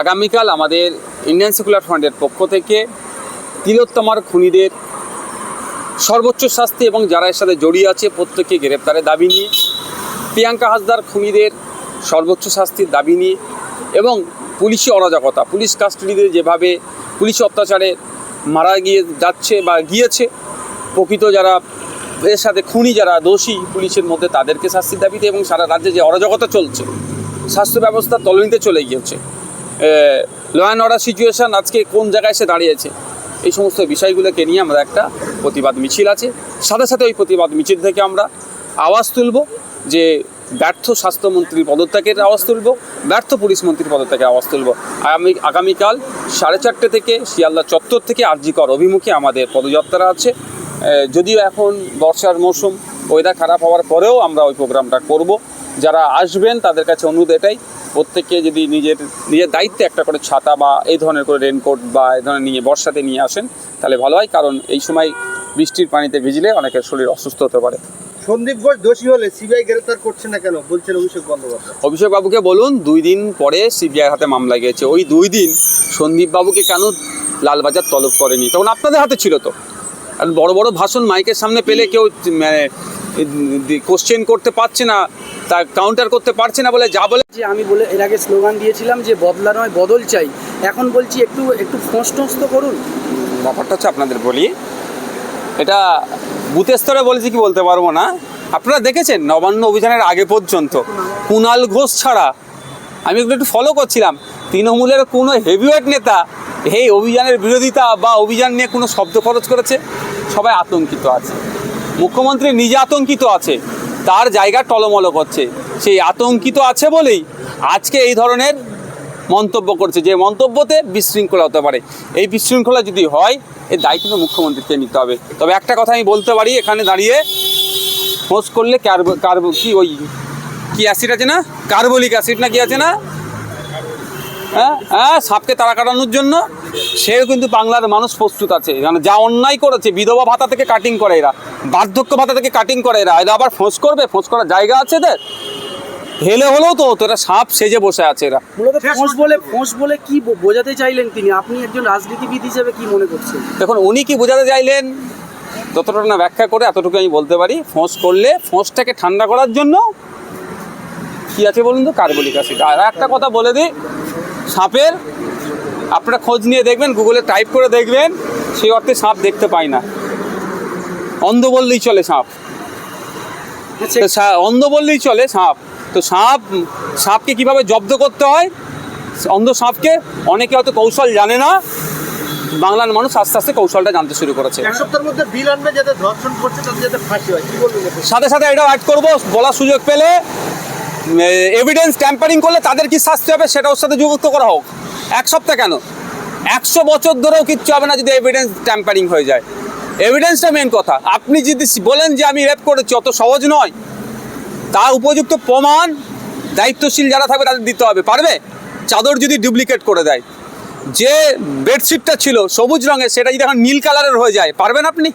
আগামীকাল আমাদের Indian secular ফ্রন্টের পক্ষ থেকে তিলোত্তমার খুনিদের সর্বোচ্চ শাস্তি এবং যারা এর সাথে জড়িয়ে আছে, প্রত্যেককে গ্রেপ্তারের দাবি নিয়ে, প্রিয়াঙ্কা হাসদার খুনিদের সর্বোচ্চ শাস্তির দাবি নিয়ে এবং পুলিশি অরাজকতা, পুলিশ কাস্টডিতে যেভাবে পুলিশ অত্যাচারে মারা গিয়ে যাচ্ছে বা গিয়েছে, প্রকৃত যারা এর সাথে খুনি যারা দোষী পুলিশের মধ্যে তাদেরকে শাস্তির দাবিতে এবং সারা রাজ্যে যে অরাজকতা চলছে স্বাস্থ্য ব্যবস্থা তলনিতে চলে গিয়েছে। ল অ্যান্ড অর্ডার সিচুয়েশান আজকে কোন জায়গায় এসে দাঁড়িয়েছে? এই সমস্ত বিষয়গুলোকে নিয়ে আমরা একটা প্রতিবাদ মিছিল আছে। সাথে সাথে ওই প্রতিবাদ মিছিল থেকে আমরা আওয়াজ তুলব যে ব্যর্থ স্বাস্থ্যমন্ত্রীর পদত্যাগের আওয়াজ তুলব, ব্যর্থ পুলিশ মন্ত্রীর পদত্যাগের আওয়াজ তুলব। আগামী আগামীকাল সাড়ে চারটে থেকে শিয়ালদা চত্বর থেকে আরজিকর অভিমুখে আমাদের পদযাত্রা আছে। যদিও এখন বর্ষার মৌসুম ওয়েদার খারাপ হওয়ার পরেও আমরা ওই প্রোগ্রামটা করব। যারা আসবেন তাদের কাছে অনুরোধ এটাই প্রত্যেককে যদি নিজের নিজের দায়িত্বে একটা করে ছাতা বা এই ধরনের করে রেনকোট বা এই ধরনের নিয়ে বর্ষাতে নিয়ে আসেন তাহলে ভালো হয়। কারণ এই সময় বৃষ্টির পানিতে ভিজলে অনেকের শরীর অসুস্থ হতে পারে। সন্দীপ ঘোষ দোষী হলে সিবিআই গ্রেফতার করছে না কেন? বলছেন অভিষেক বন্দ্যোপাধ্যায়। অভিষেক বাবুকে বলুন দুই দিন পরে সিবিআই হাতে মামলা গিয়েছে। ওই দুই দিন সন্দীপ বাবুকে কেন লালবাজার তলব করেনি? তখন আপনাদের হাতে ছিল তো। আর বড় বড় ভাষণ মাইকের সামনে পেলে কেউ মানে কোশ্চেন করতে পারছে না। তা কাউন্টার করতে পারছে না বলে যা বলে যে আমি বলে এর আগে স্লোগান দিয়েছিলাম যে বদলা নয় বদল চাই। এখন বলছি একটু একটু ফোঁস টোঁস তো করুন। ব্যাপারটা হচ্ছে আপনাদের বলি এটা বুথের স্তরে বলেছি কি বলতে পারব না। আপনারা দেখেছেন নবান্ন অভিযানের আগে পর্যন্ত কুণাল ঘোষ ছাড়া আমি এগুলো একটু ফলো করছিলাম তৃণমূলের কোনো হেভিওয়েট নেতা এই অভিযানের বিরোধিতা বা অভিযান নিয়ে কোনো শব্দ খরচ করেছে? সবাই আতঙ্কিত আছে। মুখ্যমন্ত্রী নিজে আতঙ্কিত আছে। তার জায়গা টলমল করছে। সেই আতঙ্কিত আছে বলেই আজকে এই ধরনের মন্তব্য করছে। যে মন্তব্যতে বিশৃঙ্খলা হতে পারে। এই বিশৃঙ্খলা যদি হয়, এর দায়িত্ব মুখ্যমন্ত্রীকে নিতে হবে। তবে একটা কথা আমি বলতে পারি, এখানে দাঁড়িয়ে হোস করলে কার্ব কার্ব কি ওই কি অ্যাসিড আছে না? কার্বলিক অ্যাসিড না কি আছে না? হ্যাঁ? হ্যাঁ সাপকে তাড়া কাটানোর জন্য। সেও কিন্তু বাংলার মানুষ প্রস্তুত আছে। মানে যা অন্যায় করেছে বিধবা ভাতা থেকে কাটিং করে এরা বার্ধক্য ভাতা থেকে কাটিং করে এরা এরা আবার ফোঁস করবে ফোঁস করার জায়গা আছে এদের? হেলে হলেও তো হতো এরা সাপ সেজে বসে আছে এরা। মূলত ফোঁস বলে ফোঁস বলে কি বোঝাতে চাইলেন তিনি? আপনি একজন রাজনীতিবিদ হিসেবে কি মনে করছেন? দেখুন উনি কি বোঝাতে চাইলেন? যতটা না ব্যাখ্যা করে এতটুকু আমি বলতে পারি। ফোঁস করলে ফোঁসটাকে ঠান্ডা করার জন্য কি আছে বলুন তো? Carbolic acid. আর একটা কথা বলে দিই সাপের। আপনারা খোঁজ নিয়ে দেখবেন গুগলে টাইপ করে দেখবেন সেই অর্থে সাপ দেখতে পাই না। অন্ধ বললেই চলে সাপ। সা- অন্ধ বললেই চলে সাপ। তো সাপ সাপকে কীভাবে জব্দ করতে হয়? অন্ধ সাপকে অনেকে হয়তো কৌশল জানে না। বাংলার মানুষ আস্তে আস্তে কৌশলটা জানতে শুরু করেছে? সাথে সাথে এটাও অ্যাড করব বলার সুযোগ পেলে এভিডেন্স ট্যাম্পারিং করলে তাদের কি শাস্তি হবে সেটা ওর সাথে যুক্ত করা হোক। এক সপ্তাহ কেন? একশো বছর ধরেও কিচ্ছু হবে না যদি এভিডেন্স ট্যাম্পারিং হয়ে যায়। এভিডেন্সটা মেন কথা। আপনি যদি বলেন যে আমি রেপ করেছি, অত সহজ নয়। তার উপযুক্ত প্রমাণ দায়িত্বশীল যারা থাকবে তাদের দিতে হবে। পারবে? চাদর যদি ডুপ্লিকেট করে দেয়। যে বেডশিটটা ছিল সবুজ রঙের, সেটা যদি এখন নীল কালারের হয়ে যায়, পারবেন আপনি?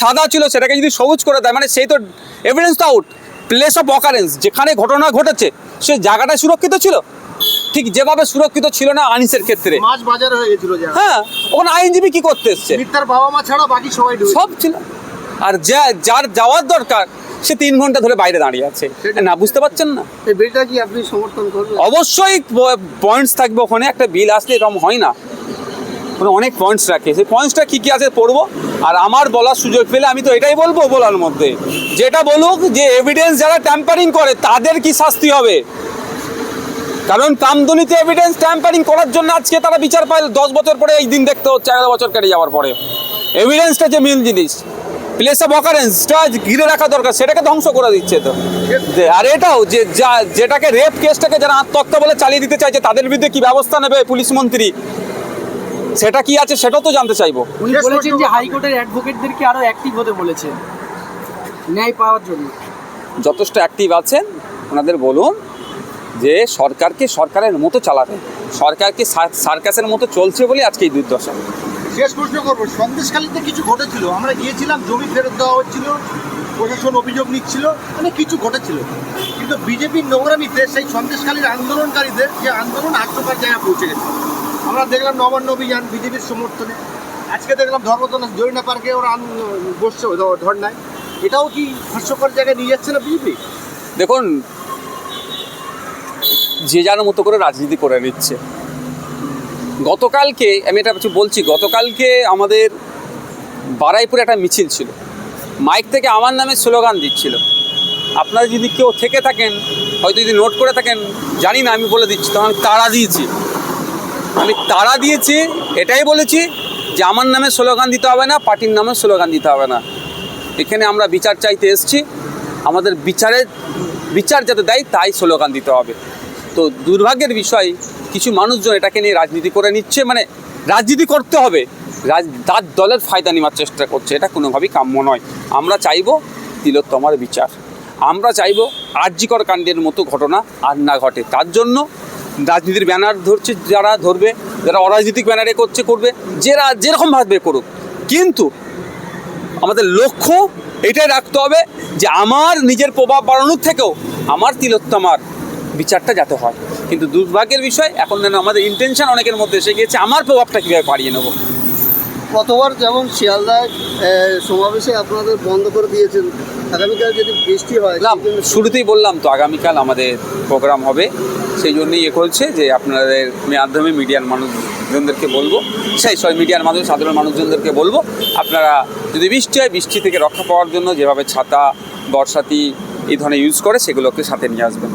সাদা ছিল, সেটাকে যদি সবুজ করে দেয় মানে সেই তো এভিডেন্স তো আউট প্লেস অফ অকারেন্স যেখানে ঘটনা ঘটেছে সে জায়গাটা সুরক্ষিত ছিল? ঠিক যেভাবে সুরক্ষিত ছিল না আনিসের ক্ষেত্রে। মাছ বাজারে হয়ে গেছিল হ্যাঁ ওখানে আইনজীবী কি করতে এসছে? মিথ্যার বাবা মা ছাড়া বাকি সবাই সব ছিল। আর যা যার যাওয়ার দরকার সে তিন ঘণ্টা ধরে বাইরে দাঁড়িয়ে আছে। না বুঝতে পারছেন না? বিলটা কি আপনি সমর্থন করবেন অবশ্যই পয়েন্টস থাকবে ওখানে একটা বিল আসলে এরকম হয় না। অনেক পয়েন্টস রাখে। সেই পয়েন্টসটা কী কী আছে পড়ব? আর আমার বলার সুযোগ পেলে আমি তো এটাই বলব বলার মধ্যে। যেটা বলুক যে এভিডেন্স যারা ট্যাম্পারিং করে, তাদের কি শাস্তি হবে? কারণ কামদুনিতে এভিডেন্স ট্যাম্পারিং করার জন্য আজকে তারা বিচার পায়, দশ বছর পরে এই দিন দেখতে হচ্ছে, এগারো বছর কেটে যাওয়ার পরে। এভিডেন্সটা যে মেন জিনিস। প্লেস অফ অকারেন্সটা ঘিরে রাখা দরকার, সেটাকে ধ্বংস করে দিচ্ছে তো। আর এটাও যে, যা, যেটাকে রেপ কেসটাকে যারা আত্মহত্যা বলে চালিয়ে দিতে চাইছে, তাদের বিরুদ্ধে কি ব্যবস্থা নেবে পুলিশ মন্ত্রী? সেটা কি আছে সেটাও তো জানতে চাইব। উনি বলেছেন যে হাইকোর্টের অ্যাডভোকেটদেরকে আরও অ্যাক্টিভ হতে বলেছেন ন্যায় পাওয়ার জন্য। যথেষ্ট অ্যাক্টিভ আছেন। ওনাদের বলুন যে সরকারকে সরকারের মতো চালাতে সরকারকে সার্কাসের মতো চলছে বলে আজকে এই দুর্দশা। শেষ প্রশ্ন করব। সন্দেশখালীতে কিছু ঘটেছিল। আমরা গিয়েছিলাম জমি ফেরত দেওয়া হচ্ছিল প্রশাসন অভিযোগ নিচ্ছিল মানে কিছু ঘটেছিল। কিন্তু বিজেপির নোংরামিতে সেই সন্দেশকালীর আন্দোলনকারীদের যে আন্দোলন আত্মকার জায়গায় পৌঁছে গেছে। আমরা দেখলাম নবান্ন অভিযান বিজেপির সমর্থনে। আজকে দেখলাম ধর্মতলা জরিনা পার্কে ওরা বসছে ধর্নায়। এটাও কি হাস্যকর জায়গায় নিয়ে যাচ্ছে না বিজেপি? দেখুন, যে যার মতো করে রাজনীতি করে নিচ্ছে। গতকালকে, আমি এটা কিছু বলছি, গতকালকে আমাদের বারাইপুরে একটা মিছিল ছিল। মাইক থেকে আমার নামে স্লোগান দিচ্ছিল। আপনারা যদি কেউ থেকে থাকেন, হয়তো যদি নোট করে থাকেন, জানি না, আমি বলে দিচ্ছি, তখন তাড়া দিয়েছি। আমি তাড়া দিয়েছি, এটাই বলেছি যে আমার নামে স্লোগান দিতে হবে না, পার্টির নামে স্লোগান দিতে হবে না। এখানে আমরা বিচার চাইতে এসেছি, আমাদের বিচারের, বিচার যাতে দেয় তাই স্লোগান দিতে হবে। তো দুর্ভাগ্যের বিষয়, কিছু মানুষজন এটাকে নিয়ে রাজনীতি করে নিচ্ছে মানে রাজনীতি করতে হবে। রাজ, তার দলের ফায়দা নেওয়ার চেষ্টা করছে, এটা কোনোভাবেই কাম্য নয়। আমরা চাইব তিলোত্তমার বিচার। আমরা চাইব আর্যিকর কাণ্ডের মতো ঘটনা আর না ঘটে। তার জন্য রাজনীতির ব্যানার ধরছে যারা ধরবে যারা অরাজনৈতিক ব্যানারে করছে করবে যারা যেরকমভাবে করুক। কিন্তু আমাদের লক্ষ্য এটাই রাখতে হবে যে আমার নিজের প্রভাব বাড়ানোর থেকেও আমার তিলোত্তমার বিচারটা যাতে হয়। কিন্তু দুর্ভাগ্যের বিষয় এখন যেন আমাদের ইন্টেনশন অনেকের মধ্যে এসে গিয়েছে আমার প্রভাবটা কীভাবে বাড়িয়ে নেব? গতবার যেমন শিয়ালদায় সমাবেশে আপনাদের বন্ধ করে দিয়েছেন আগামীকাল যদি বৃষ্টি হয় না শুরুতেই বললাম তো আগামীকাল আমাদের প্রোগ্রাম হবে। সেই জন্যই এ করছে যে আপনাদের মাধ্যমে মিডিয়ার মানুষজনদেরকে বলব। সেই সব মিডিয়ার মাধ্যমে সাধারণ মানুষজনদেরকে বলব, আপনারা যদি বৃষ্টি হয়, বৃষ্টি থেকে রক্ষা পাওয়ার জন্য যেভাবে ছাতা, বর্ষাতি এই ধরনের ইউজ করে, সেগুলোকে সাথে নিয়ে আসবেন।